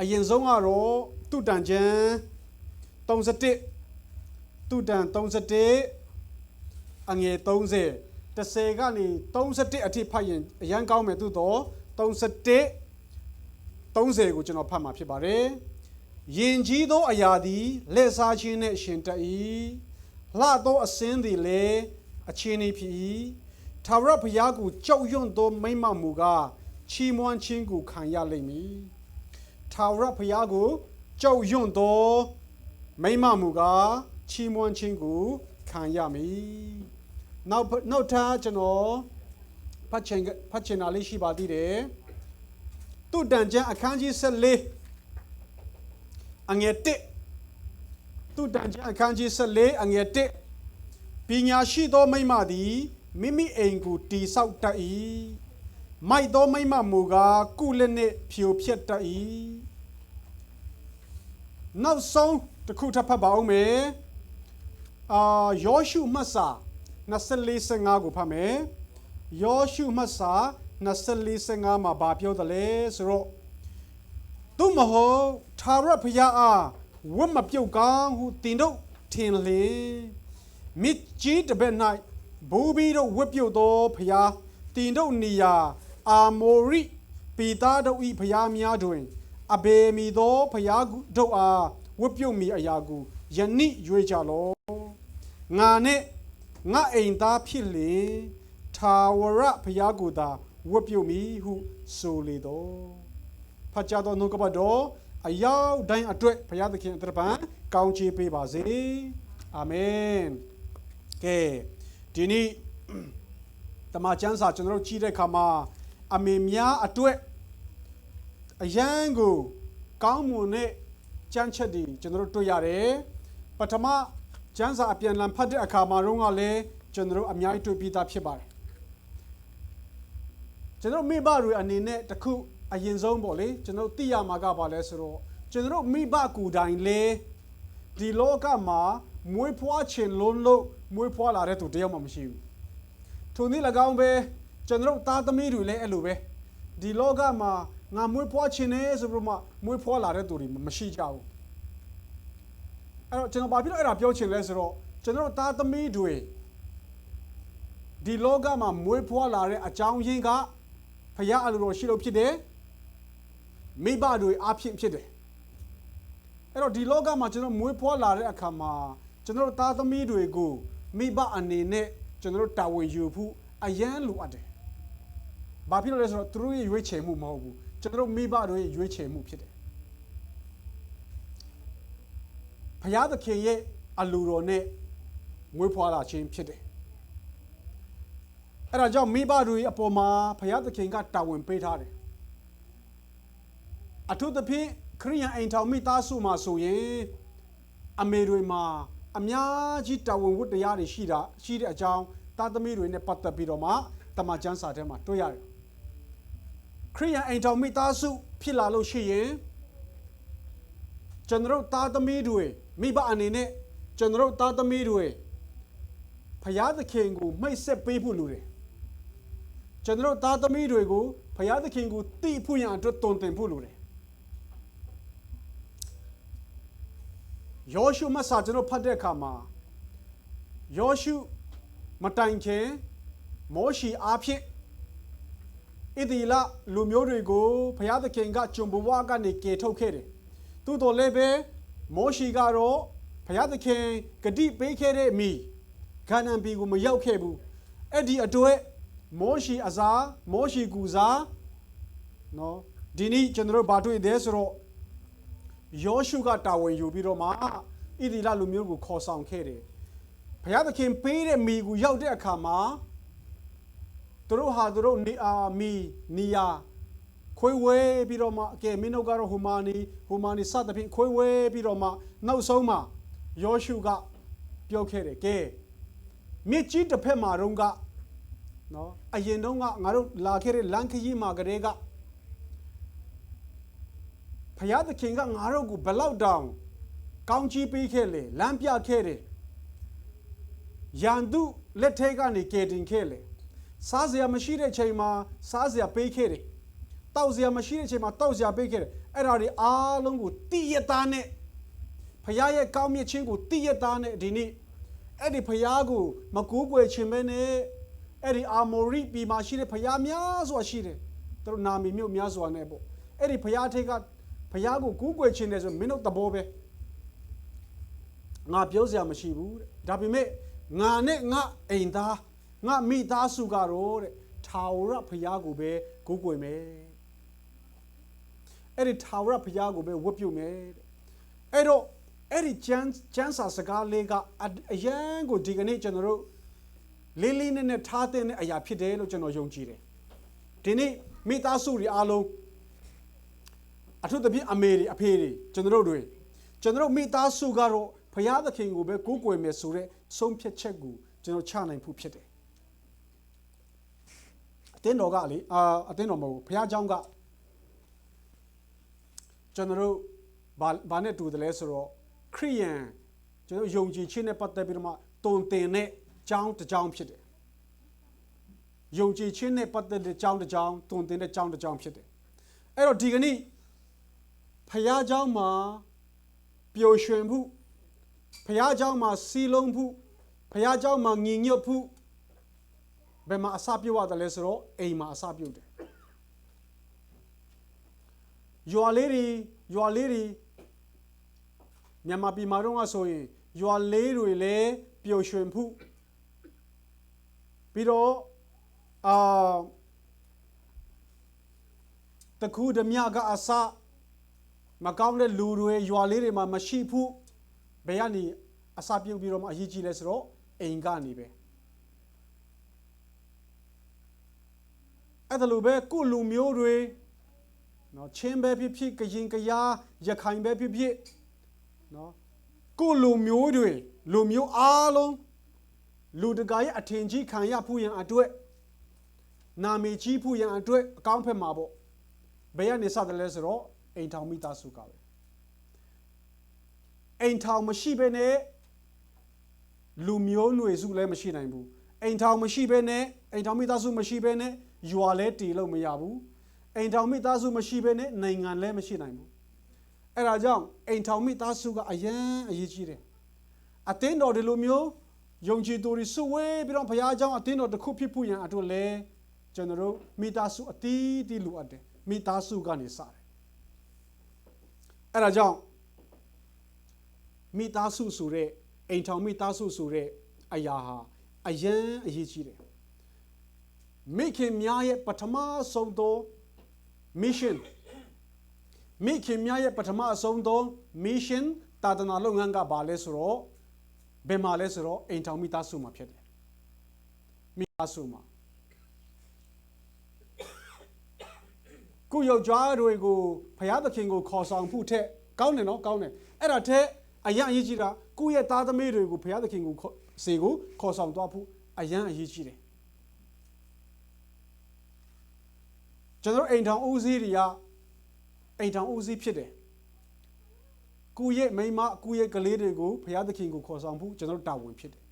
အရင်ဆုံးကတော့တုတန်ကျမ်း31တုတန်31အငယ်30 30ကနေ31အထိဖတ်ရင်အရန်ကောင်းမယ်သို့တော့31 30ကိုကျွန်တော်ဖတ်မှာဖြစ်ပါတယ်။ယင်ကြီးသောအရာသည်လက်စားခြင်းနှင့်ရှင်တတ်၏။လှသောအစင်းသည်လည်းအချင်းဤဖြစ်၏။ထာဝရဘုရားကိုကြောက်ရွံ့သောမိမ့်မမူကားချီးမွမ်းခြင်းကိုခံရလိမ့်မည်။ ထာဝရဘုရားကိုကြောက်ရွံ့သောမိမ့်မမူကားချီးမွမ်းခြင်းကိုခံရမည်။နောက်နောက်ထပ်ကျွန်တော်ဖတ်ချင်ဖတ်ချင်တာလေးရှိပါသေးတယ်။သူတန်ကျမ်းအခန်းကြီး14အငယ်1သူတန်ကျမ်းအခန်းကြီး14အငယ်1ပညာရှိသောမိမ့်မသည်မိမိအိမ်ကိုတိဆောက်တတ်၏မိုက်သောမိမ့်မမူကားကုလက်နှင့်ဖြိုဖျက်တတ်၏ နောက်ဆုံးတစ်ခုထပ်ဖတ်ပါဦးမယ်အာယောရှုမှတ်စာ24 15ကိုဖတ်မယ်ယောရှုမတ်စာ24-15မှာဗာပြောတယ်လေဆိုတော့သူမဟုတ်သာရဖျားအားဝတ်မပြုတ်ကောင်းဟုတင်တို့ထင်လင်မြစ်ကြီးတစ်ဘက်၌ဘူဘီတို့ဝတ်ပြုတ်သောဖျားတင်တို့နေရာအာမောရိပီသားတို့ဤဖျားများတွင် အဘေမီသောဖျားတို့အားဝတ်ပြုတ်မီအရာကိုယနေ့ရွေးကြလောငါနဲ့ငါအိမ်သားဖြစ်လင်ထာဝရဘုရားကိုသာဝတ်ပြုတ်မည်ဟုဆိုလေတော့ဖတ်ကြသောနှုတ်ကပတ်တော်အရောက်တိုင်းအတွက်ဘုရားသခင်အထက်ပံကောင်းချီးပေးပါစေအာမင်ကဲဒီနေ့တမန်ကျမ်းစာကျွန်တော်တို့ကြည့်တဲ့အခါမှာအမေများအတွက် အယံကိုကောင်းမွန်တဲ့ကြမ်းချက်တွေကျွန်တော်တို့တွေ့ရတယ်ပထမကျမ်းစာအပြန်အလှန်ဖတ်တဲ့အခါမှာတော့ကလည်းကျွန်တော်တို့အများကြီးတွေ့ပြီးသားဖြစ်ပါတယ်ကျွန်တော်မိဘတွေအနေနဲ့တခုအရင်ဆုံးပေါ့လေကျွန်တော်သိရမှာကပါလဲဆိုတော့ကျွန်တော်မိဘကူတိုင်းလေဒီလောကမှာမွေးဖွားခြင်းလုံးလို့မွေးဖွားလာတဲ့သူတယောက်မှမရှိဘူးထိုနည်း၎င်းပဲကျွန်တော်သားသမီးတွေလည်းအဲ့လိုပဲဒီလောကမှာ ငါမွေးဖွားခြင်းနေဆိုပြီးမှမွေးဖွားလာတဲ့သူတွေမရှိကြဘူးအဲ့တော့ကျွန်တော်ဘာဖြစ်လို့အဲ့ဒါပြောချင်လဲဆိုတော့ကျွန်တော်သားသမီးတွေဒီလောကမှာမွေးဖွားလာတဲ့အကြောင်းရင်းကဖရာအလိုတော်ရှိလို့ဖြစ်တယ်မိဘတွေအဖြစ်ဖြစ်တယ်အဲ့တော့ဒီလောကမှာကျွန်တော်မွေးဖွားလာတဲ့အခါမှာကျွန်တော်သားသမီးတွေကိုမိဘအနေနဲ့ကျွန်တော်တာဝန်ယူဖို့အရန်လိုအပ်တယ်ဘာဖြစ်လို့လဲဆိုတော့သူတို့ရဲ့ရွေးချယ်မှုမဟုတ်ဘူး ကျွန်တော်မိဘတို့ရဲ့ရွေးချယ်မှုဖြစ်တယ်ဖရာသခင်ရဲ့အလိုတော်နဲ့မွေးဖွားလာခြင်းဖြစ်တယ်အဲ့ဒါကြောင့်မိဘတွေအပေါ်မှာဘုရားသခင်ကတာဝန်ပေးထားတယ်အထူးသဖြင့်ခရိယန်အိမ်ထောင်မိသားစုမှာဆိုရင်အမေတွေမှာအများကြီးတာဝန်ဝတ္တရားတွေရှိတာရှိတဲ့အကြောင်းသားသမီးတွေနဲ့ပတ်သက်ပြီးတော့မှတမန်ကျမ်းစာထဲမှာတွေ့ရတယ် ခရိယန်အိမ်ထောင်မိသားစုဖြစ်လာလို့ရှိရင်ကျွန်တော်တို့သားသမီးတွေမိဘအနေနဲ့ကျွန်တော်တို့သားသမီးတွေဘုရားသခင်ကိုမိတ်ဆက်ပေးဖို့လိုတယ်ကျွန်တော်တို့သားသမီးတွေကိုဘုရားသခင်ကိုသိဖို့ရန်အတွက်တုံသင်ဖို့လိုတယ်ယောရှုမဆာကျွန်တော်ဖတ်တဲ့အခါမှာယောရှုမတိုင်ခင်မောရှီအားဖြင့် ဣသီလလူမျိုးတွေကိုဘုရားသခင်ကဂျွန်ဘဝကနေကယ်ထုတ်ခဲ့တယ်။သို့တော်လည်းပဲမောရှီကတော့ဘုရားသခင်ဂတိပေးခဲ့တဲ့မိဂန္နန်ပြည်ကိုမရောက်ခဲ့ဘူး။အဲ့ဒီအတွက်မောရှိအစားမောရှိကူစားနော်ဒီနေ့ကျွန်တော်တို့ဘာတွေ့သေးဆိုတော့ယောရှုကတာဝန်ယူပြီးတော့မှဣသီလလူမျိုးကိုခေါ်ဆောင်ခဲ့တယ်ဘုရားသခင်ပေးတဲ့မိကိုရောက်တဲ့အခါမှာ သူတို့ဟာသူတို့နေအာမီနီယာခွေးဝဲပြီးတော့မှအကဲမင်းတို့ကတော့ဟူမာနီဟူမာနီစသဖြင့်ခွေးဝဲပြီးတော့မှနောက်ဆုံးမှာယောရှုကပြောခဲ့တယ်ကဲမြစ်ကြီးတစ်ဖက်မှာတော့ကနော်အရင်တုန်းကငါတို့လာခဲ့တဲ့လမ်းခရီးမှာကလေးကဖယားသခင်ကငါတို့ကိုဘယ်လောက်တောင်ကောင်းချီးပေးခဲ့လေလမ်းပြခဲ့တယ်ရန်သူလက်ထဲကနေကယ်တင်ခဲ့လေ စားစရာမရှိတဲ့ချိန်မှာစားစရာပေးခဲ့တယ်တောက်စရာမရှိတဲ့ချိန်မှာတောက်စရာပေးခဲ့တယ်အဲ့ဒါတွေအားလုံးကိုတည်ရသားနဲ့ဖခင်ရဲ့ကောင်းမြတ်ခြင်းကိုတည်ရသားနဲ့ဒီနေ့အဲ့ဒီဖခင်ကိုမကူးကွယ်ခြင်းပဲနဲ့အဲ့ဒီအာမောရိပြည်မှာရှိတဲ့ဖခင်များစွာရှိတယ်သူတို့နာမည်မျိုးများစွာနဲ့ပေါ့အဲ့ဒီဖခင်ထိတ်ကဖခင်ကိုကူးကွယ်ခြင်းတယ်ဆိုမင်းတို့သဘောပဲငါပြောစရာမရှိဘူးတဲ့ဒါပေမဲ့ငါနဲ့ငါအိမ်သား ငါမိသားစုကတော့တဲ့ထာဝရဖခင်ကိုပဲကူးကွယ်မယ်အဲ့ဒီထာဝရဘုရားကိုပဲဝတ်ပြုမယ်တဲ့အဲ့တော့အဲ့ဒီကျမ်းကျမ်းစာစကားလေးကအအရန်ကိုဒီကနေ့ကျွန်တော်တို့လေးလေးနက်နက်ထားတဲ့အရာဖြစ်တယ်လို့ကျွန်တော်ယုံကြည်တယ်ဒီနေ့မိသားစုတွေအားလုံးအထူးသဖြင့်အမေတွေအဖေတွေကျွန်တော်တို့တွေကျွန်တော်တို့မိသားစုကတော့ဘုရားသခင်ကိုပဲကိုးကွယ်မယ်ဆိုတဲ့ဆုံးဖြတ်ချက်ကိုကျွန်တော်ချနိုင်ဖို့ဖြစ်တယ် အတင်းတော်ကလေအာအတင်းတော်မဟုတ်ဘူးဘုရားเจ้าက ကျွန်တော်တို့ဘာဘာနဲ့တူတယ်လဲဆိုတော့ခရိယန်ကျွန်တော်ယုံကြည်ခြင်းနဲ့ပတ်သက်ပြီးတော့မှတုံတင်တဲ့ကြောင်းတစ်ကြောင်းဖြစ်တယ်ယုံကြည်ခြင်းနဲ့ပတ်သက်တဲ့ကြောင်းတစ်ကြောင်းတုံတင်တဲ့ကြောင်းတစ်ကြောင်းဖြစ်တယ်အဲ့တော့ဒီကနေ့ဖခင်เจ้าမှာပျော်ရွှင်မှုဖခင်เจ้าမှာစီလုံးမှုဖခင်เจ้าမှာညီညွတ်မှု ဘယ်မှာအစပြုတ်ရတယ်လဲဆိုတော့အိမ်မှာအစပြုတ်တယ်ရွာလေးတွေရွာလေးတွေမြန်မာပြည်မှာတော့ဆိုရင်ရွာလေးတွေလည်းပျော်ရွှင်မှုပြီးတော့အာတခုဓမြကအစမကောင်းတဲ့လူတွေရွာလေးတွေမှာမရှိဘူးဘယ်ကနေအစပြုတ်ပြီးတော့မှအရေးကြီးလဲဆိုတော့အိမ်ကနေပဲ အဲ့ဒါလိုပဲကိုယ့်လူမျိုးတွေနော်ချင်းပဲဖြစ်ဖြစ်ကရင်ကရားရခိုင်ပဲဖြစ်ဖြစ်နော်ကိုယ်လူမျိုးတွေလူမျိုးအားလုံးလူတကာရဲ့အထင်ကြီးခံရဖို့ရန်အတွက်နာမည်ကြီးဖို့ရန်အတွက်အကောင်းဖက်မှာပေါ့ဘယ်ကနေစတယ်လဲဆိုတော့အိမ်ထောင်မိသားစုကပဲအိမ်ထောင်မရှိဘဲနဲ့လူမျိုးຫນွေစုလည်းမရှိနိုင်ဘူးအိမ်ထောင်မရှိဘဲနဲ့အိမ်ထောင်မိသားစုမရှိဘဲနဲ့ ရွာလဲတည်လို့မရဘူးအိမ်ထောင်မိသားစုမရှိဘဲနဲ့နိုင်ငံလည်းမရှိနိုင်ဘူးအဲ့ဒါကြောင့်အိမ်ထောင်မိသားစုကအရန်အရေးကြီးတယ်အသင်းတော်ဒီလိုမျိုးယုံကြည်သူတွေစုဝေးပြီးတော့ဘုရားကျောင်းအသင်းတော်တစ်ခုဖြစ်ဖို့ရန်အတွက်လည်းကျွန်တော်တို့မိသားစုအတီးတီးလိုအပ်တယ်မိသားစုကနေစတယ်အဲ့ဒါကြောင့်မိသားစုဆိုတဲ့အိမ်ထောင်မိသားစုဆိုတဲ့အရာဟာအရန်အရေးကြီးတယ် မိခင်များရဲ့ပထမဆုံးသော mission မိခင်များရဲ့ပထမအဆုံးသော mission တာသနာလုပ်ငန်းကဘာလဲဆိုတော့ဘယ်မှာလဲဆိုတော့အိမ်ထောင်မိသားစုမှာဖြစ်တယ်မိသားစုမှာကိုယောက်ျားတွေကိုဖယားသခင်ကိုခေါ်ဆောင်ဖို့ထက်ကောင်းတယ်နော်ကောင်းတယ်အဲ့ဒါထက်အရန်အရေးကြီးတာကိုယ့်ရဲ့သားသမီးတွေကိုဖယားသခင်ကိုခေါ်စေကိုခေါ်ဆောင်သွားဖို့အရန်အရေးကြီးတယ် ကျွန်တော်တို့အိမ်ထောင်ဦးစီးတွေကအိမ်ထောင်ဦးစီးဖြစ်တယ်ကိုယ့်ရဲ့မိန်းမကိုယ့်ရဲ့ကလေးတွေကိုဘုရားသခင်ကိုခေါ်ဆောင်ဖို့ကျွန်တော်တို့တာဝန်ဖြစ်တယ်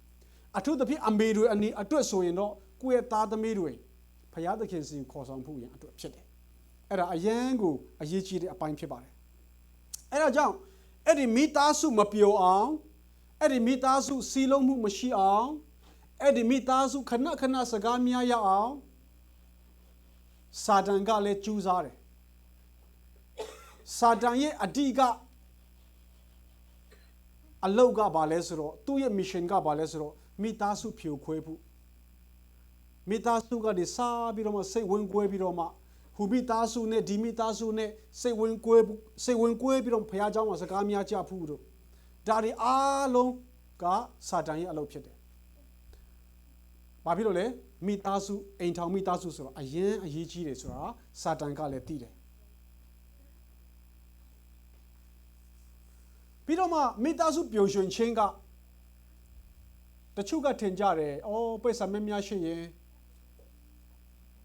အထူးသဖြင့်အမေတွေအနေအတွက်ဆိုရင်တော့ကိုယ့်ရဲ့သားသမီးတွေဘုရားသခင်စီကိုခေါ်ဆောင်ဖို့ရန်အတွက်ဖြစ်တယ်အဲ့ဒါအရန်ကိုအရေးကြီးတဲ့အပိုင်းဖြစ်ပါတယ်အဲ့ဒါကြောင့်အဲ့ဒီမိသားစုမပျော်အောင်အဲ့ဒီမိသားစုစီလုံးမှုမရှိအောင်အဲ့ဒီမိသားစုခဏခဏစကားများရအောင် စာတန်ကလည်းကြူးစားတယ်စာတန်ရဲ့အဓိကအလောက်ကဘာလဲဆိုတော့သူ့ရဲ့ mission ကဘာလဲဆိုတော့မိသားစုဖြိုခွဲဖို့မိသားစုကနေစားပြီးတော့မှစိတ်ဝင်ကွဲပြီးတော့မှဟူမိသားစုနဲ့ဒီမိသားစုနဲ့စိတ်ဝင်ကွဲစိတ်ဝင်ကွဲပြီးတော့ဘုရားเจ้าမှာစကားများကြဖို့တို့ဒါတွေအားလုံးကစာတန်ရဲ့အလုပ်ဖြစ်တယ် ဘာဖြစ်လို့လဲ မိသားစုအိမ်ထောင်မိသားစုဆိုတော့အရင်အရေးကြီးတယ်ဆိုတာစာတန်ကလည်းသိတယ်ပြီးတော့မှမိသားစုပျော်ရွှင်ခြင်းကတချို့ကထင်ကြတယ်။အော်ပိတ်စာမများရှိရင်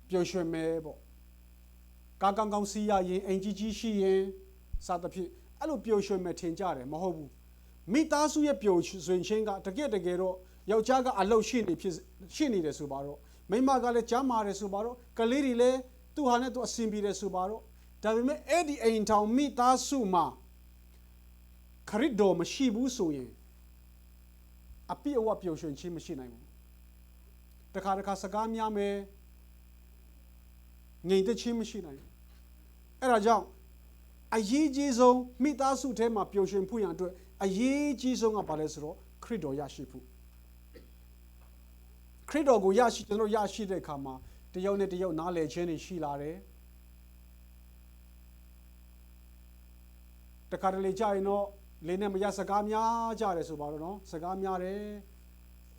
ပျော်ရွှင်မယ်ပေါ့။ကားကောင်းကောင်းစီးရရင်အိမ်ကြီးကြီးရှိရင်စသဖြင့်အဲ့လိုပျော်ရွှင်မယ်ထင်ကြတယ်မဟုတ်ဘူး။မိသားစုရဲ့ပျော်ရွှင်ခြင်းကတကယ်တကယ်တော့ ယောက်ျားကအလုပ်ရှိနေဖြစ်ရှိနေတယ်ဆိုပါတော့မိန်းမကလည်းကြားမာတယ်ဆိုပါတော့ကလေးတွေလည်းသူ့ဟာနဲ့သူအဆင်ပြေတယ်ဆိုပါတော့ဒါပေမဲ့အဲ့ဒီအိမ်ထောင်မိသားစုမှာခရစ်တော်မရှိဘူးဆိုရင်အပြည့်အဝပျော်ရွှင်ခြင်းမရှိနိုင်ဘူးတခါတခါစကားများမယ်ငြိမ်သက်ခြင်းမရှိနိုင်ဘူးအဲ့ဒါကြောင့်အရေးကြီးဆုံးမိသားစုထဲမှာပျော်ရွှင်ဖို့ရန်အတွက်အရေးကြီးဆုံးကဘာလဲဆိုတော့ခရစ်တော်ရရှိဖို့ ခရစ်တော်ကိုရရှိကျွန်တော်ရရှိတဲ့အခါမှာတယောက်နဲ့တယောက်နားလည်ခြင်းတွေရှိလာတယ်တခါတလေကြာရင်တော့လင်းနဲ့မရစကားများကြတယ်ဆိုပါတော့နော်စကားများတယ်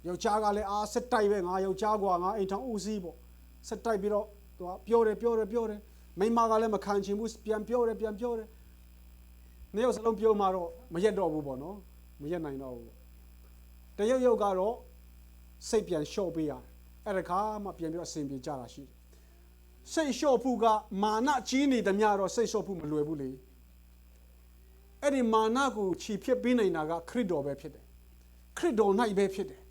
ယောက်ျားကလည်းအာစစ်တိုက်ပဲငါယောက်ျားကွာငါအိမ်ထောင်ဦးစီးပေါ့စစ်တိုက်ပြီးတော့သူကပြောတယ်ပြောတယ်ပြောတယ်မိန်းမကလည်းမခံချင်ဘူးပြန်ပြောတယ်ပြန်ပြောတယ်နေ့ရက်စလုံးပြောမှတော့မရက်တော့ဘူးပေါ့နော်မရက်နိုင်တော့ဘူးတရုတ်ရုပ်ကတော့ စိတ်ပြန်လျှော့ပေးရတယ်အဲ့ဒါခါမှပြန်ပြီးတော့အဆင်ပြေကြတာရှိတယ်စိတ်လျှော့ဖို့ကမာနကြီးနေသမျှတော့စိတ်လျှော့ဖို့မလွယ်ဘူးလေအဲ့ဒီမာနကိုခြိဖြစ်ပေးနိုင်တာကခရစ်တော်ပဲဖြစ်တယ်ခရစ်တော်၌ပဲဖြစ်တယ်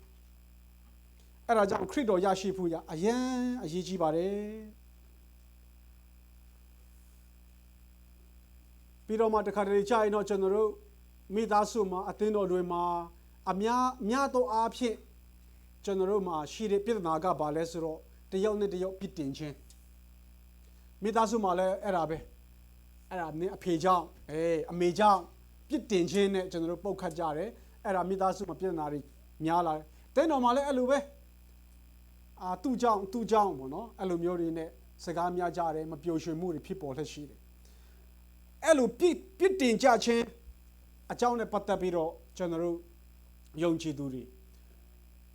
အဲ့ဒါကြောင့်ခရစ်တော်ရရှိဖို့ရအယံအရေးကြီးပါတယ်ပြီးတော့မှတခါတလေကြာရင်တော့ကျွန်တော်တို့မိသားစုမှာအသင်းတော်တွေမှာအများများသောအားဖြင့် ကျွန်တော်တို့မှာရှိတဲ့ပြဿနာကဘာလဲဆိုတော့တယောက်နဲ့တယောက်ပြစ်တင်ခြင်းမိသားစုမှာလည်းအဲ့ဒါပဲအဲ့ဒါမင်းအဖေကြောင့်အေးအမေကြောင့်ပြစ်တင်ခြင်းနဲ့ကျွန်တော်တို့ပုတ်ခတ်ကြတယ်အဲ့ဒါမိသားစုမှာပြဿနာတွေများလာတယ်တင်းတော်မှာလည်းအဲ့လိုပဲအာသူ့ကြောင့်သူ့ကြောင့်ပေါ့နော်အဲ့လိုမျိုးတွေနဲ့စကားများကြတယ်မပျော်ရွှင်မှုတွေဖြစ်ပေါ်လက်ရှိတယ်အဲ့လိုပြစ်ပြစ်တင်ကြခြင်းအကြောင်းနဲ့ပတ်သက်ပြီးတော့ကျွန်တော်တို့ယုံကြည်သူတွေ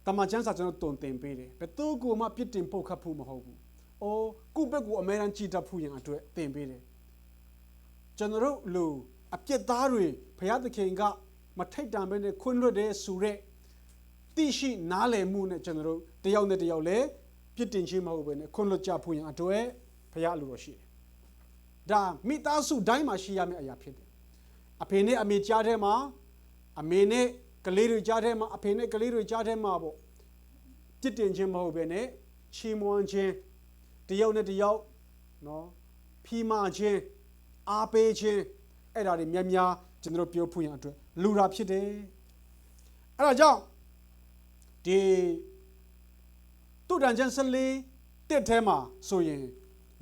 တမန်ကျမ်းစာကျွန်တော်တုံတင်ပေးတယ်ဘယ်သူကိုမှပြစ်တင်ပုတ်ခတ်ဖို့မဟုတ်ဘူး။အိုးကုဘက်ကိုအမဲတမ်းကြည်တတ်ဖို့ရန်အတွက်တင်ပေးတယ်။ကျွန်တော်တို့လူအပြစ်သားတွေဘုရားသခင်ကမထိတ်တံပဲနဲ့ခွင့်လွတ်တဲ့ဆိုတဲ့သိရှိနားလည်မှုနဲ့ကျွန်တော်တို့တယောက်နဲ့တယောက်လည်းပြစ်တင်ခြင်းမဟုတ်ဘဲနဲ့ခွင့်လွတ်ကြဖို့ရန်အတွက်ဘုရားလူတော်ရှိတယ်။ဒါမိသားစုတိုင်းမှာရှိရမယ့်အရာဖြစ်တယ်။အဖေနဲ့အမေကြားထဲမှာအမေနဲ့ ကလေးတွေကြားထဲမှာအဖေနဲ့ကလေးတွေကြားထဲမှာပေါ့ပြစ်တင်ခြင်းမဟုတ်ဘဲနဲ့ချီးမွမ်းခြင်းတယောက်နဲ့တယောက်နော်ဖီးမခြင်းအားပေးခြင်းအဲ့ဒါတွေများများကျွန်တော်တို့ပြောဖို့ရန်အတွက်လူတာဖြစ်တယ်အဲ့ဒါကြောင့်ဒီတုဒ္ဒန်ကျန်စလေးတစ်ထဲမှာဆိုရင်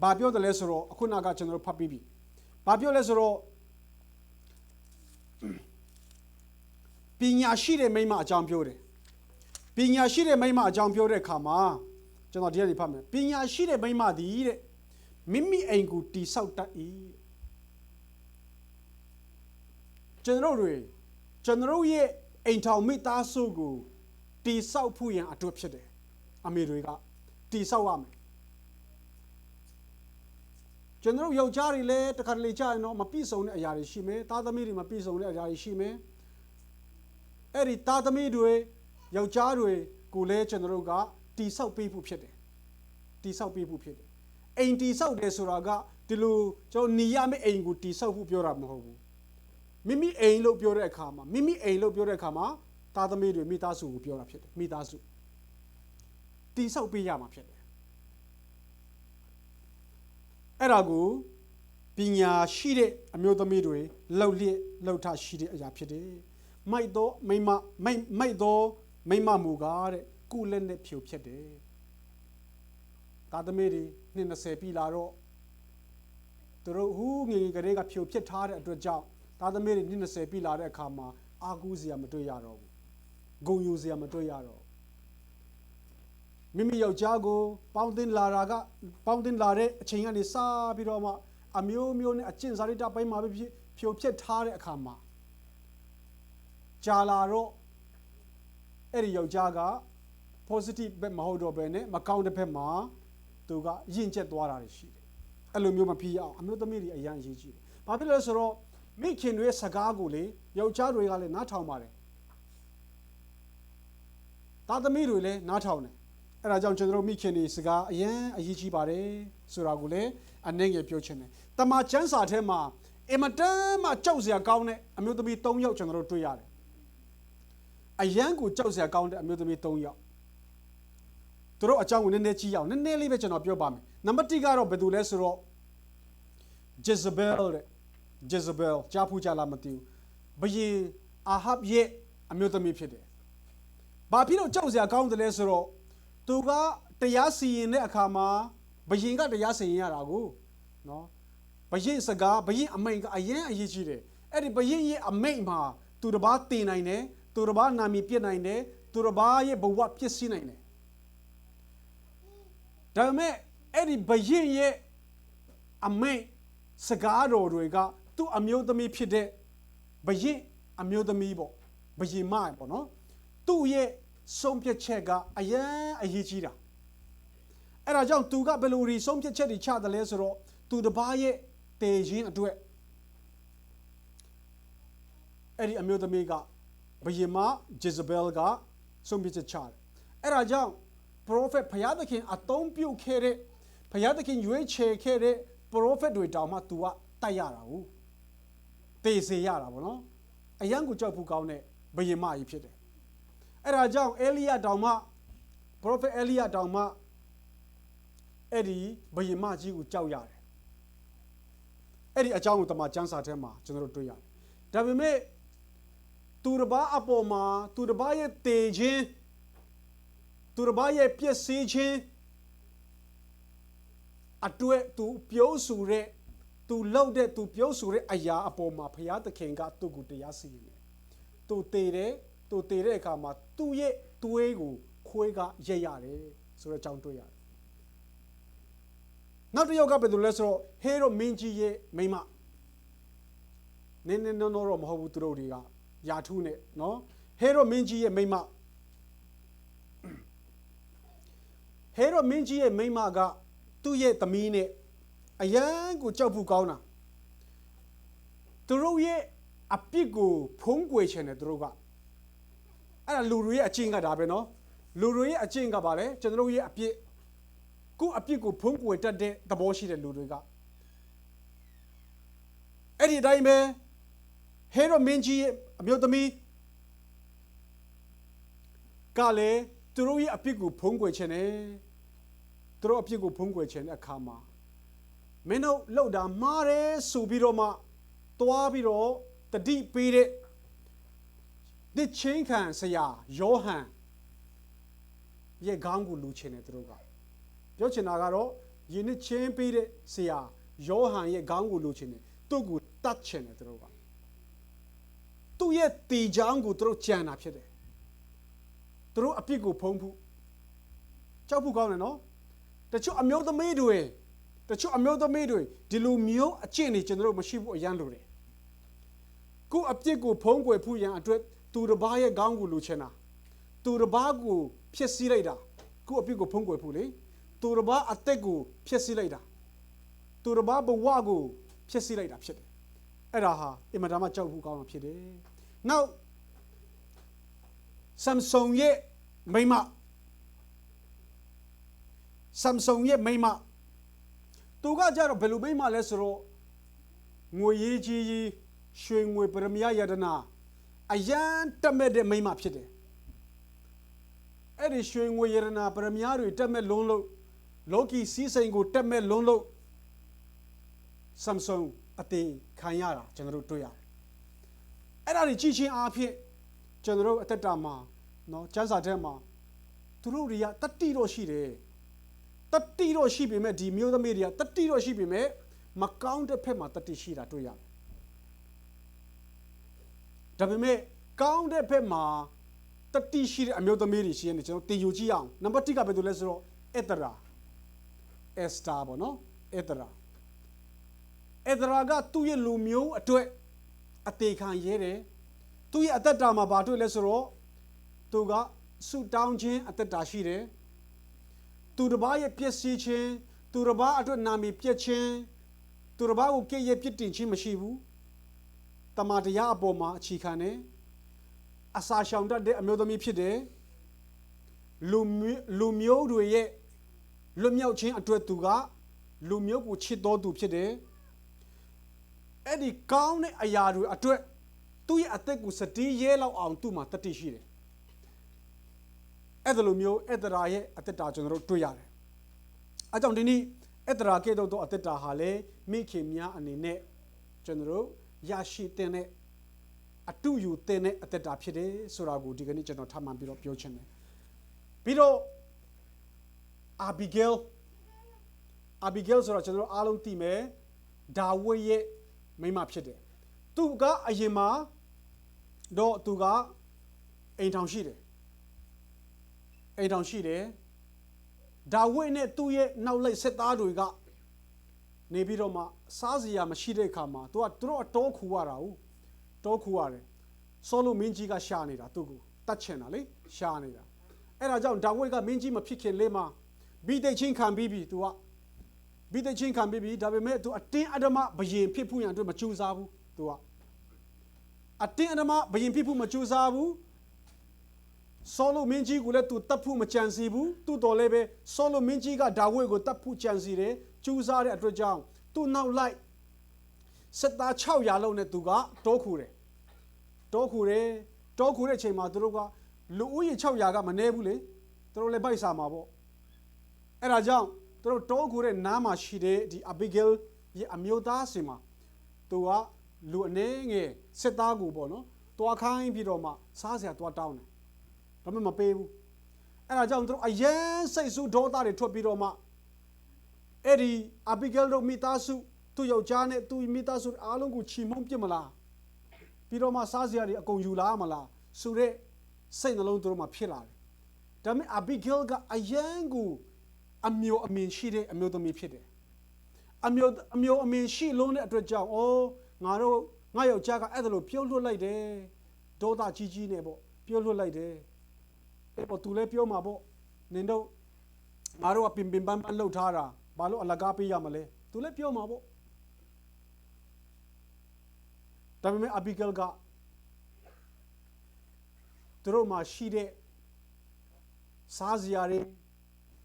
ဘာပြောတယ်လဲဆိုတော့အခုနကကျွန်တော်တို့ဖတ်ပြီးပြီဘာပြောလဲဆိုတော့ ပညာရှိတဲ့မိမအကြောင်းပြောတယ်ပညာရှိတဲ့မိမအကြောင်းပြောတဲ့အခါမှာကျွန်တော်ဒီကနေဖတ်မယ်ပညာရှိတဲ့မိမသည်တဲ့မိမိအိမ်ကိုတိဆောက်တတ်၏ကျွန်တော်တို့ကျွန်တော်ရဲ့အိမ်ထောင်မိသားစုကိုတိဆောက်ဖို့ရန်အတွက်ဖြစ်တယ်အမေတွေကတိဆောက်ရမယ်ကျွန်တော်ယောက်ျားတွေလည်းတခါတလေကြာရင်တော့မပြည့်စုံတဲ့အရာတွေရှိမယ်သားသမီးတွေမပြည့်စုံတဲ့အရာတွေရှိမယ် အဲ့ဒီသားသမီးတွေယောက်ျားတွေကိုလည်းကျွန်တော်တို့ကတိဆောက်ပေးဖို့ဖြစ်တယ်တိဆောက်ပေးဖို့ဖြစ်တယ်အိမ်တိဆောက်တယ်ဆိုတာကဒီလိုကျွန်တော်หนีရမယ့်အိမ်ကိုတိဆောက်ဖို့ပြောတာမဟုတ်ဘူးမိမိအိမ်လို့ပြောတဲ့အခါမှာမိမိအိမ်လို့ပြောတဲ့အခါမှာသားသမီးတွေမိသားစုကိုပြောတာဖြစ်တယ်မိသားစုတိဆောက်ပေးရမှာဖြစ်တယ်အဲ့ဒါကိုပညာရှိတဲ့အမျိုးသမီးတွေလှုပ်လျက်လှုပ်ထရှိတဲ့အရာဖြစ်တယ် မိုက်သောမိမမိုက်မိုက်သောမိမမူကားတဲ့ကုလက်နဲ့ဖြိုဖြစ်တယ်သားသမီးတွေနှစ်20ပြီလာတော့သူတို့ဟူးငယ်ငယ်ကလေးကဖြိုဖြစ်ထားတဲ့အတွက်ကြောင့်သားသမီးတွေနှစ်20ပြီလာတဲ့အခါမှာအာကူးစရာမတွေ့ရတော့ဘူးဂုံယူစရာမတွေ့ရတော့မိမိယောက်ျားကိုပေါင်းတင်လာတာကပေါင်းတင်လာတဲ့အချိန်ကနေစပြီးတော့မှအမျိုးမျိုးနဲ့အကျင့်စာရိတ္တပိုင်းမှာပဲဖြစ်ဖြိုဖြစ်ထားတဲ့အခါမှာ ကြာလာတော့အဲ့ဒီယောက်ျားက positive ဘက်မဟုတ်တော့ဘဲနဲ့မကောင်းတဲ့ဘက်မှာသူကယဉ်ကျက်သွားတာရှိတယ်အဲ့လိုမျိုးမဖြစ်အောင်အမျိုးသမီးတွေအရန်အရေးကြီးတယ်ဘာဖြစ်လဲဆိုတော့မိခင်တွေရဲ့စကားကိုလေယောက်ျားတွေကလည်းနားထောင်ပါတယ်သားသမီးတွေလည်းနားထောင်တယ်အဲ့ဒါကြောင့်ကျွန်တော်တို့မိခင်တွေစကားအရန်အရေးကြီးပါတယ်ဆိုတာကိုလည်းအနှဲငယ်ပြောချင်တယ်တမန်ကျမ်းစာထဲမှာအင်မတန်မှကြောက်စရာကောင်းတဲ့အမျိုးသမီး၃ယောက်ကျွန်တော်တို့တွေ့ရတယ် အယံကိုကြောက်စရာကောင်းတဲ့အမျိုးသမီး၃ယောက်သူတို့အကြောင်းကိုနည်းနည်းကြည့်အောင်နည်းနည်းလေးပဲကျွန်တော်ပြောပါမယ်နံပါတ်1ကတော့ဘယ်သူလဲဆိုတော့ Jezebel တဲ့ Jezebel ကြားဖူးကြလားမသိဘူးဘယင်အာဟပ်ရဲ့အမျိုးသမီးဖြစ်တယ်။ဘာဖြစ်လို့ကြောက်စရာကောင်းတယ်လဲဆိုတော့သူကတရားစီရင်တဲ့အခါမှာဘယင်ကတရားစီရင်ရတာကိုနော်ဘယင်စကားဘယင်အမိန်ကအရင်အရေးကြီးတယ်။အဲ့ဒီဘယင်ရဲ့အမိန်မှာသူတစ်ပါးတင်နိုင်တယ် သူတစ်ပါးနာမည်ပြစ်နိုင်တယ်သူတစ်ပါးရဲ့ဘဝပြည့်စည်နိုင်တယ်။ဒါပေမဲ့အဲ့ဒီဘယင်ရဲ့အမိန်စကားတော်တွေကသူ့အမျိုးသမီးဖြစ်တဲ့ဘယင်အမျိုးသမီးပေါ့ဘယင်မပေါ့နော်သူ့ရဲ့ဆုံးဖြတ်ချက်ကအယံအရေးကြီးတာအဲ့ဒါကြောင့်သူကဘယ်လိုရီဆုံးဖြတ်ချက်တွေချတယ်လဲဆိုတော့သူတစ်ပါးရဲ့တည်ခြင်းအတွက်အဲ့ဒီအမျိုးသမီးက ဘယင်မဂျေဇဘဲလ်ကဆုံးဖြတ်ချက်ချတယ်အဲ့ဒါကြောင့် prophet ဘုရားသခင်အသုံးပြုခဲ့တဲ့ဘုရားသခင်ရွေးချယ်ခဲ့တဲ့ prophet တွေတောင်မှ तू ကတိုက်ရတာဟုတ်တေစေရတာဗောနော်အယံကိုကြောက်ဖို့ကောင်းတဲ့ဘယင်မကြီးဖြစ်တယ်အဲ့ဒါကြောင့်အေလိယတောင်မှ prophet အေလိယတောင်မှအဲ့ဒီဘယင်မကြီးကိုကြောက်ရတယ်အဲ့ဒီအကြောင်းကိုတမန်ကျမ်းစာထဲမှာကျွန်တော်တို့တွေ့ရတယ်ဒါပေမဲ့ သူတစ်ပါးအပေါ်မှာသူတစ်ပါးရဲ့တေခြင်းသူတစ်ပါးရဲ့ပျက်စီးခြင်းအတွက်သူပြောဆိုတဲ့သူလှုပ်တဲ့သူပြောဆိုတဲ့အရာအပေါ်မှာဘုရားသခင်ကသူ့ကိုတရားစီရင်တယ်။သူတည်တယ်သူတည်တဲ့အခါမှာသူ့ရဲ့သွေးကိုခွေးကရက်ရတယ်ဆိုတော့ကြောင်းတွေ့ရတယ်။နောက်တစ်ယောက်ကဘယ်လိုလဲဆိုတော့ဟေရိုမင်းကြီးရဲ့မိန်းမနင်းနေနော်တော့မဟုတ်ဘူးသူတို့တွေက ယာထုနဲ့နော်ဟေရိုမင်းကြီးရဲ့မိန်းမဟေရိုမင်းကြီးရဲ့မိန်းမကသူ့ရဲ့သမီးနဲ့အယံကိုကြောက်ဖို့ကောင်းတာသူတို့ရဲ့အပြစ်ကိုဖုံးကွယ်ချင်တယ်သူတို့ကအဲ့ဒါလူတွေရဲ့အကျင့်ကဒါပဲနော်လူတွေရဲ့အကျင့်ကပါလေကျွန်တော်တို့ရဲ့အပြစ်ကိုယ့်အပြစ်ကိုဖုံးကွယ်တတ်တဲ့သဘောရှိတဲ့လူတွေကအဲ့ဒီအတိုင်းပဲဟေရိုမင်းကြီးရဲ့ အမျိုးသမီးကလည်းသူတို့ရဲ့အပြစ်ကိုဖုံးကွယ်ချင်တယ်သူတို့အပြစ်ကိုဖုံးကွယ်ချင်တဲ့အခါမှာမင်းတို့လှုပ်တာမှားတယ်ဆိုပြီးတော့မှသွားပြီးတော့တတိပေးတဲ့တစ်ချင်းခံဆရာယောဟန်ရဲ့ခေါင်းကိုလူချင်တယ်သူတို့ကပြောချင်တာကတော့ယင်းနှစ်ချင်းပေးတဲ့ဆရာယောဟန်ရဲ့ခေါင်းကိုလူချင်တယ်သူ့ကိုတတ်ချင်တယ်သူတို့က သူ့ရဲ့တီချောင်းကိုသူတို့ကြံတာဖြစ်တယ်သူတို့အပြစ်ကိုဖုံးဖို့ကြောက်ဖို့ကောင်းတယ်နော်တချို့အမျိုးသမီးတွေတချို့အမျိုးသမီးတွေဒီလိုမျိုးအကျင့်တွေကျွန်တော်တို့မရှိဘူးအရန်လိုတယ်ကိုယ့်အပြစ်ကိုဖုံးကွယ်ဖို့ရန်အတွက်သူတစ်ပါးရဲ့ခေါင်းကိုလူချင်တာသူတစ်ပါးကိုဖျက်ဆီးလိုက်တာကိုယ့်အပြစ်ကိုဖုံးကွယ်ဖို့လေသူတစ်ပါးအသက်ကိုဖျက်ဆီးလိုက်တာသူတစ်ပါးဘဝကိုဖျက်ဆီးလိုက်တာဖြစ်တယ် အဲ့ဒါဟာအင်မတန်မှကြောက်ဖို့ကောင်းတာဖြစ်တယ်နောက်ဆမ်ဆုံရဲ့မိမဆမ်ဆုံရဲ့မိမသူကကြတော့ဘယ်လိုမိမလဲဆိုတော့ငွေရေးကြီးကြီးရွှေငွေပရမယယတနာအယံတက်မဲ့တဲ့မိမဖြစ်တယ်အဲ့ဒီရွှေငွေယတနာပရမယတွေတက်မဲ့လုံးလို့လောကီစီးစိမ်ကိုတက်မဲ့လုံးလို့ဆမ်ဆုံ အသေးခံရတာကျွန်တော်တို့တွေ့ရတယ်အဲ့ဒါတွေကြည့်ချင်းအားဖြင့်ကျွန်တော်တို့အသက်တာမှာနော်ကျမ်းစာထဲမှာသူတို့တွေကတတိတော့ရှိတယ်တတိတော့ရှိပေမဲ့ဒီမျိုးသမီးတွေကတတိတော့ရှိပေမဲ့မကောင်းတဲ့ဖက်မှာတတိရှိတာတွေ့ရတယ်ဒါပေမဲ့ကောင်းတဲ့ဖက်မှာတတိရှိတဲ့အမျိုးသမီးတွေရှိရတယ်ကျွန်တော်တင်ယူကြည့်အောင်နံပါတ်1ကဘယ်လိုလဲဆိုတော့အက်တရာအက်စတာပေါ့နော်အက်တရာ အတရာကသူ့ရဲ့လူမျိုးအတွက်အသေးခံရဲတယ်သူ့ရဲ့အသက်တာမှာဘာတွေ့လဲဆိုတော့သူကဆူတောင်းခြင်းအသက်တာရှိတယ်သူတစ်ပါးရဲ့ပျက်စီးခြင်းသူတစ်ပါးအတွက်နာမည်ပြက်ခြင်းသူတစ်ပါးကိုကြည့်ရပြစ်တင်ခြင်းမရှိဘူးတမန်တရားအပေါ်မှာအခြေခံတယ်အစာရှောင်တတ်တဲ့အမျိုးသမီးဖြစ်တယ်လူလူမျိုးတွေရဲ့လွတ်မြောက်ခြင်းအတွက်သူကလူမျိုးကိုချစ်တော်သူဖြစ်တယ် အဲ့ဒီကောင်းတဲ့အရာတွေအတွက်သူ့ရဲ့အသက်ကိုစတီးရဲလောက်အောင်သူ့မှာတတိရှိတယ်အဲ့ဒါလိုမျိုးအဲ့ဒါရဲ့အသက်တာကျွန်တော်တို့တွေ့ရတယ်။အဲကြောင့်ဒီနေ့အဲ့တရာကဲ့သို့သောအသက်တာဟာလေမိခင်များအနေနဲ့ကျွန်တော်တို့ရရှိတဲ့အတူယူတဲ့အသက်တာဖြစ်တယ်ဆိုတာကိုဒီကနေ့ကျွန်တော်ထပ်မံပြီးတော့ပြောချင်တယ်ပြီးတော့ Abigail Abigail ဆိုတော့ကျွန်တော်တို့အားလုံးသိမယ်ဒါဝိဒ်ရဲ့ မိန်းမဖြစ်တယ်သူကအရင်မှာတော့သူကအိမ်ထောင်ရှိတယ်အိမ်ထောင်ရှိတယ်ဒါဝိဒ်နဲ့သူ့ရဲ့နောက်လိုက်စစ်သားတွေကနေပြီးတော့မှစားစရာမရှိတဲ့အခါမှာသူကသူတို့အတော်ခူရတာဟုတ်တောခူရတယ်ဆောလိုမင်းကြီးကရှာနေတာသူ့ကိုတတ်ချင်တာလေရှာနေတာအဲ့ဒါကြောင့်ဒါဝိဒ်ကမင်းကြီးမဖြစ်ခင်လေးမှာဘိသိက်ချင်းခံပြီးပြီသူက ဘိသိက်ချင်းခံပြီးပြီဒါပေမဲ့သူအတင်းအဓမ္မဘယင်ဖြစ်ဖို့ရန်အတွက်မကြိုးစားဘူးသူကအတင်းအဓမ္မဘယင်ဖြစ်ဖို့မကြိုးစားဘူးဆောလိုမင်းကြီးကိုလည်းသူတတ်ဖို့မကြံစီဘူးသူ့တော်လည်းပဲဆောလိုမင်းကြီးကဒါဝိဒ်ကိုတတ်ဖို့ကြံစီတယ်ကြိုးစားတဲ့အတွက်ကြောင့်သူ့နောက်လိုက်စစ်သား600လုံးနဲ့သူကတောခူတယ်တောခူတယ်တောခူတဲ့အချိန်မှာသူတို့ကလူဦးရေ600ကမနေဘူးလေသူတို့လည်းဗိုက်စာမှာပေါ့အဲ့ဒါကြောင့် သူတို့တောခူတဲ့နားမှာရှိတဲ့ဒီ Abigail ရဲ့အမျိုးသားစင်မှာသူကလူအနေငယ်စစ်သားကိုပေါ့နော်တွားခိုင်းပြီးတော့မှစားစရာတွားတောင်းတယ်ဒါပေမဲ့မပေးဘူးအဲ့ဒါကြောင့်သူတို့အယမ်းစိတ်ဆူဒေါသတွေထွက်ပြီးတော့မှအဲ့ဒီ Abigail တို့မိသားစုသူ့ယောက်ျားနဲ့သူ့မိသားစုအားလုံးကိုချီမုန်းပြစ်မလားပြီးတော့မှစားစရာတွေအကုန်ယူလာမလားဆိုတဲ့စိတ်နှလုံးသူတို့မှာဖြစ်လာတယ်ဒါပေမဲ့ Abigail ကအယမ်းကို အမျိုးအမင်ရှိတဲ့အမျိုးသမီးဖြစ်တယ်အမျိုးအမျိုးအမင်ရှိလုံးတဲ့အတွက်ကြောင့်ဩငါတို့ငါယောက်ျားကအဲ့ဒါလိုပြုတ်လွတ်လိုက်တယ်ဒေါသကြီးကြီးနဲ့ပေါ့ပြုတ်လွတ်လိုက်တယ်အဲ့ပေါ်သူလည်းပြောမှာပေါ့နင်တို့ငါတို့ကပင်ပင်ပန်းပန်းလှုပ်ထားတာဘာလို့အလကားပေးရမလဲသူလည်းပြောမှာပေါ့ဒါပေမဲ့အဘီဂယ်ကသူတို့မှာရှိတဲ့စားစရာတွေ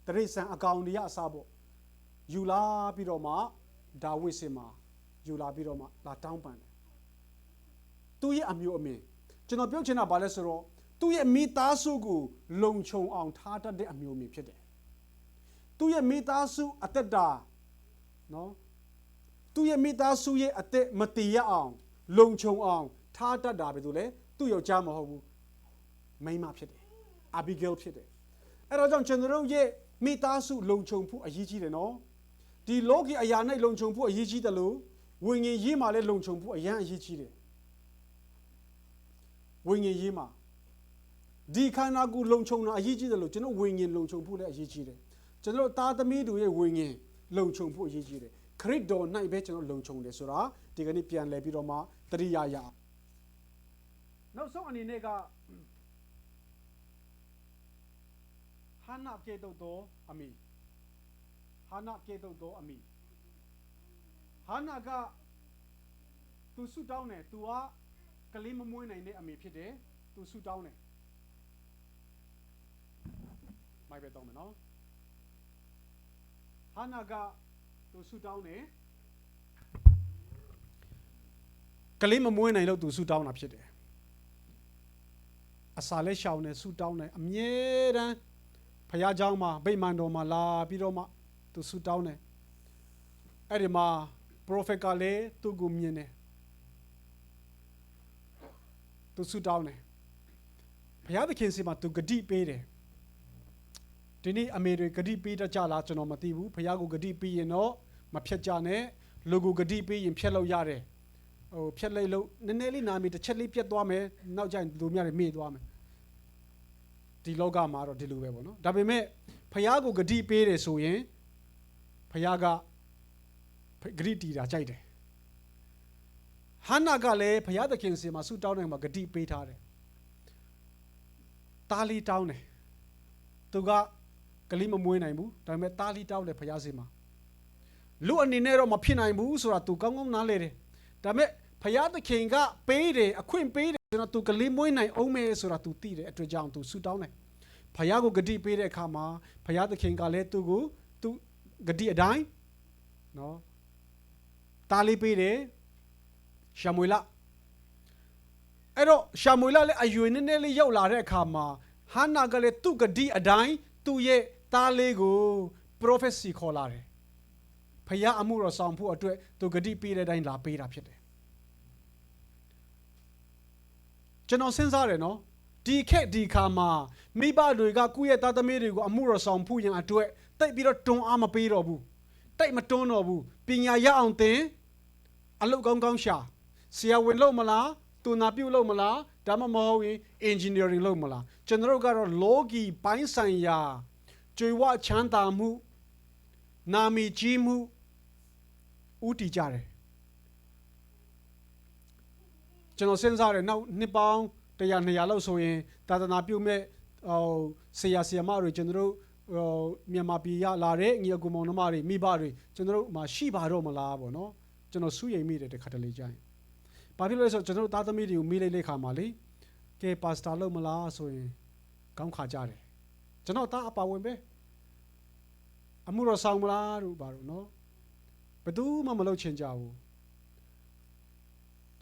တရိษံအကောင်တွေရအစားပေါ့ယူလာပြီးတော့မှဒါဝိစင်မှာယူလာပြီးတော့မှလာတောင်းပန်တယ်သူ့ရဲ့အမျိုးအမင်းကျွန်တော်ပြောချင်တာဘာလဲဆိုတော့သူ့ရဲ့မိသားစုကိုလုံခြုံအောင်ထားတတ်တဲ့အမျိုးအမင်းဖြစ်တယ်သူ့ရဲ့မိသားစုအသက်တာနော်သူ့ရဲ့မိသားစုရဲ့အသက်မတည်ရအောင်လုံခြုံအောင်ထားတတ်တာပဲသူလေသူ့ယောက်ျားမဟုတ်ဘူးမိန်းမဖြစ်တယ်အာဘီဂဲလ်ဖြစ်တယ်အဲ့တော့ကြောင့်ကျွန်တော်တို့ရဲ့ မိသားစုလုံခြုံဖို့အရေးကြီးတယ်နော်ဒီလောကီအရာ၌လုံခြုံဖို့အရေးကြီးတယ်လို့ဝိညာဉ်ရေးမှာလည်းလုံခြုံဖို့အရန်အရေးကြီးတယ်ဝိညာဉ်ရေးမှာဒီခန္ဓာကိုယ်လုံခြုံတာအရေးကြီးတယ်လို့ကျွန်တော်ဝိညာဉ်လုံခြုံဖို့လည်းအရေးကြီးတယ်ကျွန်တော်သားသမီးတို့ရဲ့ဝိညာဉ်လုံခြုံဖို့အရေးကြီးတယ်ခရစ်တော်၌ပဲကျွန်တော်လုံခြုံတယ်ဆိုတာဒီကနေ့ပြန်လည်ပြီးတော့မှတတိယရအောင်နောက်ဆုံးအနေနဲ့က ဟာနာကေတုတ်တော်အမိဟာနာကေတုတ်တော်အမိဟာနာကသူဆုတောင်းတယ်သူကကလေးမမွေးနိုင်တဲ့အမေဖြစ်တယ်သူဆုတောင်းတယ်မိုက်ပဲတော့မယ်နော်ဟာနာကသူဆုတောင်းတယ်ကလေးမမွေးနိုင်လို့သူဆုတောင်းတာဖြစ်တယ်အစာလဲရှောင်းတယ်ဆုတောင်းတယ်အမြဲတမ်း ဖခင်เจ้าမှာဗိမာန်တော်မှာလာပြီးတော့မှသူဆုတောင်းတယ်အဲ့ဒီမှာ prophet ကလည်းသူ့ကိုမြင်တယ်သူဆုတောင်းတယ်ဘုရားသခင်စီမှာသူဂတိပေးတယ်ဒီနေ့အမေတွေဂတိပေးတတ်ကြလားကျွန်တော်မသိဘူးဘုရားကိုဂတိပေးရင်တော့မဖြတ်ကြနဲ့လူကိုဂတိပေးရင်ဖြတ်လို့ရတယ်ဟိုဖြတ်လိုက်လို့နည်းနည်းလေးနာမီတစ်ချက်လေးပြတ်သွားမယ်နောက်ကျရင်လူများတွေမေ့သွားမယ် ဒီလောကမှာတော့ဒီလိုပဲပေါ့နော်ဒါပေမဲ့ဖះကိုဂတိပေးတယ်ဆိုရင်ဖះကဂတိတီတာကြိုက်တယ်ဟန္နာကလည်းဖះသခင်စီမှာဆုတောင်းတယ်မှာဂတိပေးထားတယ်တာလီတောင်းတယ်သူကကလေးမမွေးနိုင်ဘူးဒါပေမဲ့တာလီတောင်းတယ်ဖះစီမှာလူအနေနဲ့တော့မဖြစ်နိုင်ဘူးဆိုတာသူကောင်းကောင်းနားလဲတယ်ဒါပေမဲ့ဖះသခင်ကပေးတယ်အခွင့်ပေးတယ် ကျွန်တော်သူကလေးမွေးနိုင်အောင်မယ်ဆိုတာသူသိတယ်အတွက်ကြောင့်သူဆုတောင်းတယ်ဖះကိုဂတိပေးတဲ့အခါမှာဖះသခင်ကလည်းသူ့ကိုသူဂတိအတိုင်းနော်တားလေးပေးတယ်ရှာမွေလအဲ့တော့ရှာမွေလလည်းအယွေနည်းနည်းလေးရောက်လာတဲ့အခါမှာဟန္နာကလည်းသူ့ဂတိအတိုင်းသူ့ရဲ့တားလေးကို prophecy ခေါ်လာတယ်ဖခင်အမှုတော်ဆောင်ဖို့အတွက်သူဂတိပေးတဲ့အတိုင်းလာပေးတာဖြစ်တယ် ကျွန်တော်စဉ်းစားတယ်နော်ဒီခက်ဒီခါမှာမိဘတွေကကိုယ့်ရဲ့သားသမီးတွေကိုအမှုတော်ဆောင်ဖို့ရန်အတွက်တိတ်ပြီးတော့တွန်းအားမပေးတော့ဘူးတိတ်မတွန်းတော့ဘူးပညာရအောင်သင်အလုပ်ကောင်းကောင်းရှာဆရာဝန်လုပ်မလားသူနာပြုလုပ်မလားဒါမှမဟုတ်ရင် engineering လုပ်မလားကျွန်တော်တို့ကတော့လောကီပိုင်းဆိုင်ရာကြွေဝချမ်းသာမှုနာမည်ကြီးမှုဥတီကြတယ် ကျွန်တော်စဉ်းစားတယ်နောက်နှစ်ပေါင်း100 200လောက်ဆိုရင်သာသနာပြုမဲ့ဟိုဆရာဆရာမတွေကျွန်တော်တို့ဟိုမြန်မာပြည်ရလာတဲ့ညီအကူမောင်နှမတွေမိဘတွေကျွန်တော်တို့မှာရှိပါတော့မလားပေါ့နော်ကျွန်တော်စူးရိမ်မိတယ်တခါတလေကြာရင်ဘာဖြစ်လို့လဲဆိုတော့ကျွန်တော်တို့သားသမီးတွေကိုမိလိုက်တဲ့ခါမှာလေကဲပါစတာလုပ်မလားဆိုရင်ကောင်းခါကြတယ်ကျွန်တော်သားအပါဝင်ပဲအမှုတော်ဆောင်မလားတို့ဘာလို့နော်ဘယ်သူမှမလုပ်ချင်ကြဘူး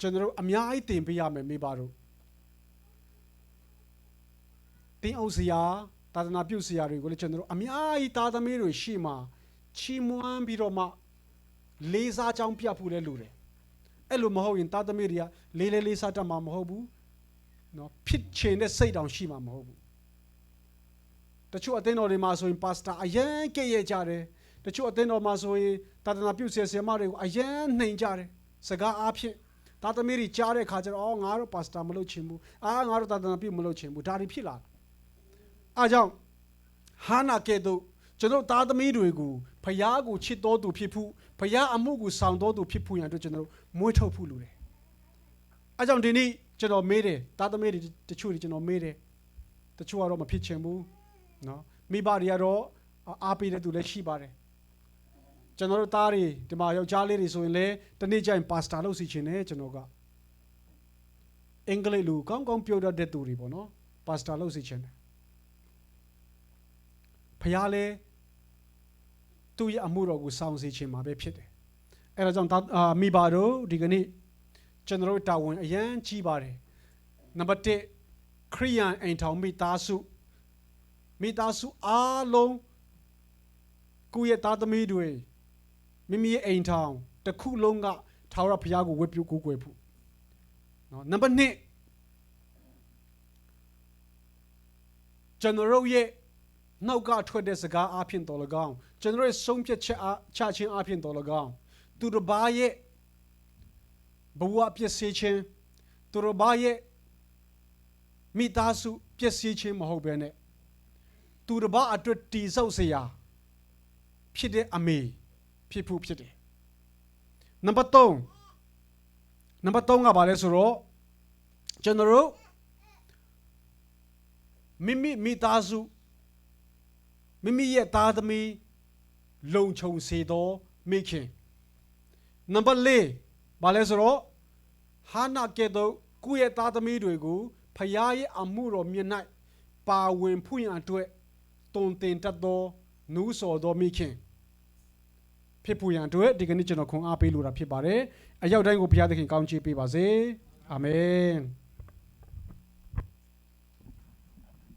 ကျွန်တော်တို့အများကြီးတင်ပေးရမယ်မိဘတို့တင်းအောင်စရာသာသနာပြုစရာတွေကိုလည်းကျွန်တော်တို့အများကြီးသားသမီးတွေရှိမှချီးမွမ်းပြီးတော့မှလေးစားကြောင်းပြဖို့လည်းလိုတယ်အဲ့လိုမဟုတ်ရင်သားသမီးတွေကလေးလေးလေးစားတတ်မှာမဟုတ်ဘူးနော်ဖြစ်ချင်တဲ့စိတ်တောင်ရှိမှာမဟုတ်ဘူးတချို့အသင်းတော်တွေမှာဆိုရင်ပါစတာအရန်ကြည့်ရကြတယ်တချို့အသင်းတော်မှာဆိုရင်သာသနာပြုဆရာဆရာမတွေကိုအရန်နှိမ်ကြတယ်စကားအားဖြင့် သားသမီးတွေကြားတဲ့ခါကျတော့အော်ငါတို့ပါစတာမလုပ်ချင်ဘူးအာငါတို့သာသနာပြုမလုပ်ချင်ဘူးဒါတွေဖြစ်လာတယ်အားကြောင့်ဟာနာကဲ့သို့ကျွန်တော်သားသမီးတွေကိုဖျားကိုချစ်တော်သူဖြစ်ဖို့ဖျားအမှုကိုဆောင်တော်သူဖြစ်ဖို့ရန်အတွက်ကျွန်တော်တို့မွေးထုတ်ဖို့လိုတယ်အားကြောင့်ဒီနေ့ကျွန်တော်မေးတယ်သားသမီးတွေတချို့တွေကျွန်တော်မေးတယ်တချို့ကတော့မဖြစ်ချင်ဘူးနော်မိဘတွေကတော့အားပေးတဲ့သူလည်းရှိပါတယ် ကျွန်တော်တို့သားတွေဒီမှာယောက်ျားလေးတွေဆိုရင်လည်းတနေ့ကျရင်ပါစတာလုပ်စီချင်တယ်ကျွန်တော်ကအင်္ဂလိပ်လိုကောင်းကောင်းပြောတတ်တဲ့သူတွေပေါ့နော်ပါစတာလုပ်စီချင်တယ်ဖះလဲသူ့ရဲ့အမှုတော်ကိုစောင့်စီချင်မှာပဲဖြစ်တယ်အဲဒါကြောင့်အာမိဘတို့ဒီကနေ့ကျွန်တော်တို့တာဝန်အရန်ကြီးပါတယ်နံပါတ်1ခရိယန်အိမ်ထောင်မိသားစုမိသားစုအားလုံးကိုယ့်ရဲ့သားသမီးတွေ မိမိရဲ့အိမ်ထောင်တစ်ခုလုံးကထာဝရဘုရားကိုဝတ်ပြုကိုးကွယ်ဖို့နော်နံပါတ်1ကျွန်တော်ရဲ့နောက်ကထွက်တဲ့စကားအဖြစ်တော်လကောင်းကျွန်တော်ရဲ့ဆုံးဖြတ်ချက်ချခြင်းအဖြစ်တော်လကောင်းသူတစ်ပါးရဲ့ဘဝပျက်စီးခြင်းသူတို့ဘာရဲ့မိသားစုပျက်စီးခြင်းမဟုတ်ဘဲနဲ့သူတို့ဘာအတွက်တည်ဆောက်စရာဖြစ်တဲ့အမေ ဖြစ်ဖို့ဖြစ်တယ်နံပါတ်3နံပါတ်3ကဘာလဲဆိုတော့ကျွန်တော်တို့မိမိမိသားစုမိမိရဲ့သားသမီးလုံခြုံစေသောမိခင်နံပါတ်4ဘာလဲဆိုတော့ဟာနာကဲ့သို့ကိုယ့်ရဲ့သားသမီးတွေကိုဖခင်ရဲ့အမှုတော်မြတ်၌ပါဝင်ဖွင့်ရန်အတွက်တုံတင်တတ်သောနူးဆော်သောမိခင် ဖြစ်ဖို့ရန်အတွက်ဒီကနေ့ကျွန်တော်ခွန်အားပေးလိုတာဖြစ်ပါတယ်အရောက်တိုင်းကိုဘုရားသခင်ကောင်းချီးပေးပါစေအာမင်